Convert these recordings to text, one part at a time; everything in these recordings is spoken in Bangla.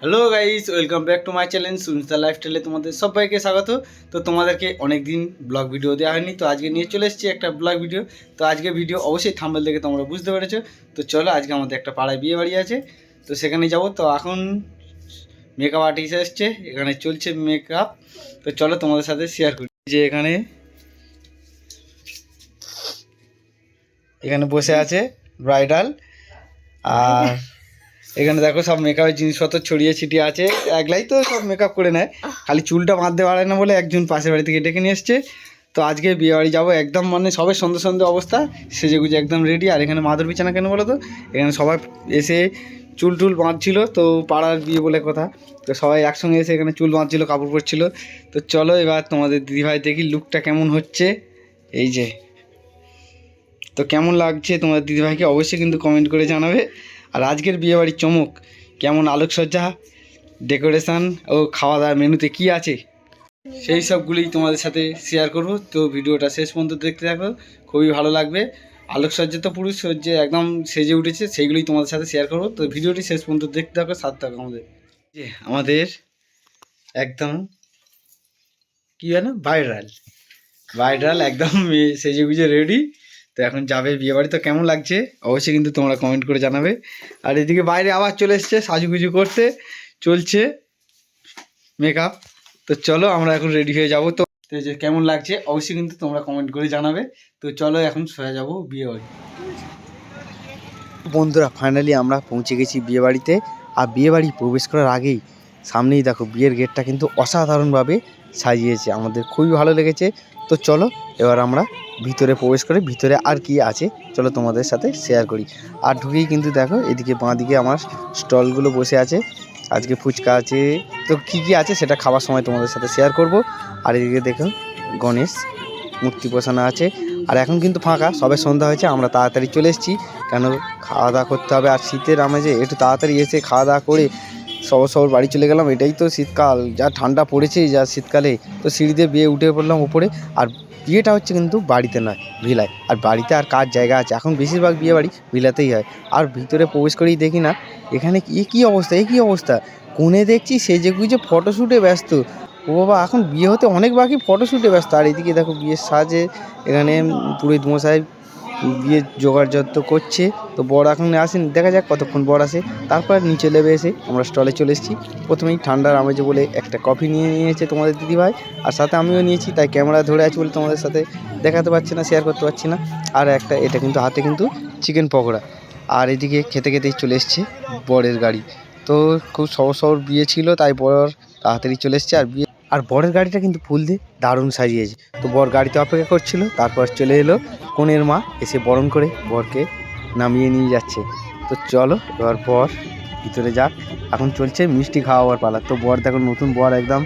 Hello guys welcome back to my channel Sunita লাইফস্টাইলে তোমাদের সবাইকে স্বাগত। তো তোমাদেরকে অনেক দিন ব্লগ ভিডিও দেওয়া হয়নি, তো আজকে নিয়ে চলে এসেছি একটা ব্লগ ভিডিও তো আজকে ভিডিও অবশ্যই থাম্বেল দেখে তোমরা বুঝতে পেরেছ। তো চলো, আজকে আমাদের একটা পাড়ায় বিয়ে বাড়ি আছে। তো সেখানে যাব। তো এখন মেকআপ আর্টিস্ট এসছে, এখানে চলছে মেকআপ তো চলো, তোমাদের সাথে শেয়ার করি। যে এখানে এখানে বসে আছে ব্রাইডাল আর এখানে দেখো সব মেকআপের জিনিসপত্র ছড়িয়ে ছিটিয়ে আছে। একলাই তো সব মেকআপ করে নেয়। খালি চুলটা বাঁধতে পারে না বলে একজন পাশের বাড়ি থেকে ডেকে নিয়ে এসছে। তো আজকে বিয়ে বাড়ি যাব একদম মানে সবে সন্ধ্যে সন্ধ্যে অবস্থা। সেজে গুজে একদম রেডি আর এখানে মাদুর বিছানা কেন বলো তো? এখানে সবাই এসে চুল টুল বাঁধছিল। তো পাড়ার বিয়ে বলে কথা। তো সবাই একসঙ্গে এসে এখানে চুল বাঁধছিল, কাপড় পরছিল। তো চলো এবার তোমাদের দিদিভাই দেখি লুকটা কেমন হচ্ছে। এই যে। তো কেমন লাগছে তোমার দিদিভাইকে? অবশ্যই কিন্তু কমেন্ট করে জানাবে। আর আজকের বিয়েবাড়ির চমক, কেমন আলোকসজ্জা ডেকোরেশন ও খাওয়া দাওয়ার মেনুতে কি আছে? সেই সবগুলোই তোমাদের সাথে শেয়ার করব। তো ভিডিওটা শেষ পর্যন্ত দেখতে থাকো, খুবই ভালো লাগবে। আলোকসজ্জা তো পুরুষ সজ্জে একদম সেজে উঠেছে সেইগুলোই তোমাদের সাথে শেয়ার করব। তো ভিডিওটি শেষ পর্যন্ত দেখতে থাকো, সাথ থাকো আমাদের। যে আমাদের একদম কি জানো ভাইরাল ভাইরাল একদম সেজে গুজে রেডি তো এখন যাবে বিয়ে বাড়ি তো কেমন লাগছে? অবশ্যই কিন্তু তোমরা কমেন্ট করে জানাবে। আর এদিকে বাইরে আবার চলে এসছে, সাজুগুজু করতে চলছে মেকআপ তো চলো আমরা এখন রেডি হয়ে যাব। তো যে কেমন লাগছে? অবশ্যই কিন্তু তোমরা কমেন্ট করে জানাবে। তো চলো এখন সোজা যাব বিয়ে বাড়ি বন্ধুরা ফাইনালি আমরা পৌঁছে গেছি বিয়ে বাড়িতে আর বিয়ে বাড়ি প্রবেশ করার আগেই সামনেই দেখো বিয়ের গেটটা কিন্তু অসাধারণভাবে সাজিয়েছে, আমাদের খুবই ভালো লেগেছে। তো চলো, এবার আমরা ভিতরে প্রবেশ করে, ভিতরে আর কি আছে চলো তোমাদের সাথে শেয়ার করি। আর ঢুকেই কিন্তু দেখো, এদিকে বাঁ দিকে আমার স্টলগুলো বসে আছে। আজকে ফুচকা আছে, তো কি কি আছে সেটা খাওয়ার সময় তোমাদের সাথে শেয়ার করব। আর এদিকে দেখো, গণেশ মূর্তি বসানো আছে। আর এখন কিন্তু ফাঁকা, সবে সন্ধ্যা হয়েছে, আমরা তাড়াতাড়ি চলে এসেছি। কেন খাওয়া দাওয়া করতে হবে? আর শীতের আমেজে একটু তাড়াতাড়ি এসে খাওয়া দাওয়া করে সবর সবর বাড়ি চলে গেলাম, এটাই তো শীতকাল। যা ঠান্ডা পড়েছে, যা শীতকালে, তো সিঁড়ি দিয়ে বিয়ে উঠে পড়লাম উপরে। আর বিয়েটা হচ্ছে কিন্তু বাড়িতে নয়, ভিলায়। আর বাড়িতে আর কার জায়গা আছে? এখন বেশিরভাগ বিয়ে বাড়ি ভিলাতেই হয়। আর ভিতরে প্রবেশ করেই দেখি না, এখানে এ কী অবস্থা, এ কী অবস্থা? কোণে দেখছি সেজে গুজে ফটোশ্যুটে ব্যস্ত। ও বাবা, এখন বিয়ে হতে অনেক বাকি ফটোশ্যুটে ব্যস্ত। আর এদিকে দেখো বিয়ের সাজে, এখানে পুরোহিত মশাই বিয়ের জোগাড় যত্ন করছে। তো বর এখন আসেন, দেখা যাক কতক্ষণ বর আসে। তারপর নিচে লেবে এসে আমরা স্টলে চলে এসেছি। প্রথমেই ঠান্ডার আমেজে বলে একটা কফি নিয়ে নিয়েছে তোমাদের দিদিভাই। আর সাথে আমিও নিয়েছি, তাই ক্যামেরা ধরে আছি বলে তোমাদের সাথে দেখাতে পারছি না শেয়ার করতে পারছি না। আর একটা, এটা কিন্তু হাতে কিন্তু চিকেন পকোড়া। আর এদিকে খেতে খেতেই চলে এসছে বরের গাড়ি। তো খুব সহজ সহজ বিয়ে ছিল, তাই বর তাড়াতাড়ি চলে এসছে। আর বিয়ে আর বরের গাড়িটা কিন্তু ফুল দিয়ে দারুণ সাজিয়েছে। তো বর গাড়িতে অপেক্ষা করছিল, তারপর চলে এলো কনের মা, এসে বরণ করে বরকে নামিয়ে নিয়ে যাচ্ছে। তো চলো, এবার বর ভিতরে যাক। এখন চলছে মিষ্টি খাওয়াবার পালা। তো বর দেখো, নতুন বর একদম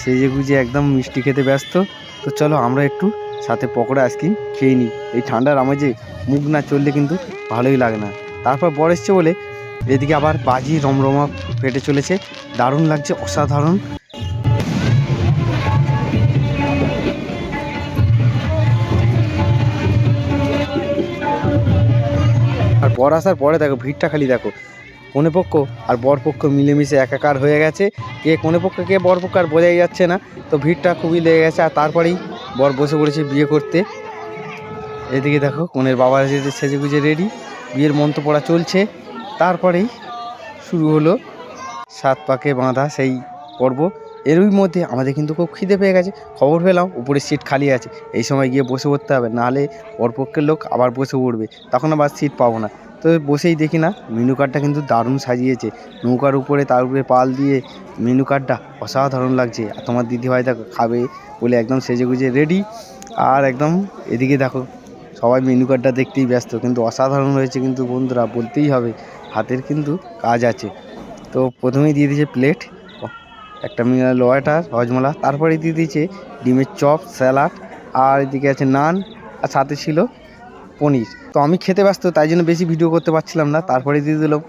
সেজে গুজে একদম মিষ্টি খেতে ব্যস্ত। তো চলো, আমরা একটু সাথে পকোড়া, আইসক্রিম খেয়ে নিই। এই ঠান্ডার আমাজে মুখ না চললে কিন্তু ভালোই লাগে না। তারপর বর এসছে বলে, এদিকে আবার বাজি রমরমা ফেটে চলেছে। দারুণ লাগছে, অসাধারণ। বর আসার পরে দেখো, ভিড়টা খালি দেখো। কোনে পক্ষ আর বর পক্ষ মিলেমিশে একাকার হয়ে গেছে। কে কোনে পক্ষ, কে বর পক্ষ আর বোঝাই যাচ্ছে না। তো ভিড়টা খুবই লেগে গেছে আর তারপরেই বর বসে পড়েছে বিয়ে করতে। এদিকে দেখো কোনের বাবা সেজে গুজে রেডি বিয়ের মন্ত্র পড়া চলছে। তারপরেই শুরু হলো সাত পাকে বাঁধা সেই পর্ব। এরই মধ্যে আমাদের কিন্তু খুব খিদে পেয়ে গেছে। খবর পেলাম উপরে সিট খালি আছে। এই সময় গিয়ে বসে পড়তে হবে, নাহলে পরপক্ষের লোক আবার বসে পড়বে। তখন আবার সিট পাবো না। তো বসেই দেখি না মেনু কার্ডটা কিন্তু দারুণ সাজিয়েছে। নৌকার উপরে তার উপরে পাল দিয়ে মেনু কার্ডটা অসাধারণ লাগছে। আর তোমার দিদিভাই দেখো, খাবে বলে একদম সেজে গুজে রেডি আর একদম এদিকে দেখো, সবাই মেনু কার্ডটা দেখতেই ব্যস্ত। কিন্তু অসাধারণ হয়েছে কিন্তু বন্ধুরা, বলতেই হবে, হাতের কিন্তু কাজ আছে। তো প্রথমেই দিয়ে দিয়েছে প্লেট একটা মিনারেল ওয়াটার হজমলা তারপরে দিয়ে দিয়েছে ডিমের চপ স্যালাড আর এদিকে আছে নান, আর সাথে ছিল পনির। তো আমি খেতে ব্যস্ত, তাই জন্য বেশি ভিডিও করতে পারছিলাম না। তারপরে দিয়ে দিলাম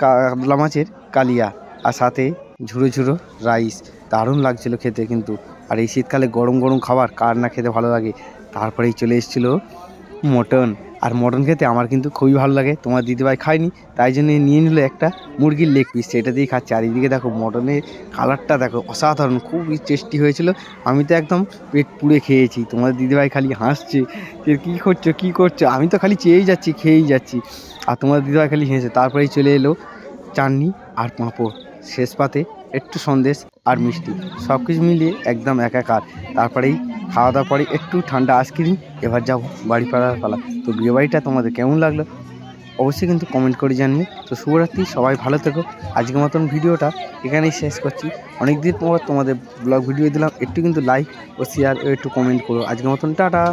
কাতলা মাছের কালিয়া আর সাথে ঝুরো ঝুরো রাইস দারুণ লাগছিল খেতে কিন্তু। আর এই শীতকালে গরম গরম খাবার কার না খেতে ভালো লাগে। তারপরেই চলে এসেছিল মটন। আর মটন খেতে আমার কিন্তু খুবই ভালো লাগে। তোমার দিদিভাই খায়নি, তাই জন্য নিয়ে নিল একটা মুরগির লেগ পিস সেটা দিয়ে খাচ্ছে। আর এদিকে দেখো, মটনের কালারটা দেখো, অসাধারণ, খুবই টেস্টি হয়েছিল। আমি তো একদম পেট পুড়ে খেয়েছি। তোমার দিদিভাই খালি হাসছে, যে কী করছ কী করছ? আমি তো খালি চেয়েই যাচ্ছি, খেয়েই যাচ্ছি। আর তোমার দিদিভাই খালি হেসে, তারপরেই চলে এলো চাটনি আর পাঁপড়। শেষ পাতে একটু সন্দেশ আর মিষ্টি। সব কিছু মিলিয়ে একদম একাকার। তারপরেই খাওয়া দাওয়ার পরে একটু ঠান্ডা আইসক্রিম, এবার যাব বাড়ি পাড়ার পালা। তো বিয়েবাড়িটা তোমাদের কেমন লাগল? অবশ্যই কিন্তু কমেন্ট করে জানিয়ে তো শুভরাত্রি, সবাই ভালো থেকো। আজকের মতন ভিডিওটা এখানেই শেষ করছি। অনেক দিন পর তোমাদের ব্লগ ভিডিও দিলাম। একটু কিন্তু লাইক ও শেয়ার ও একটু কমেন্ট করো। আজকের মতন টাটা।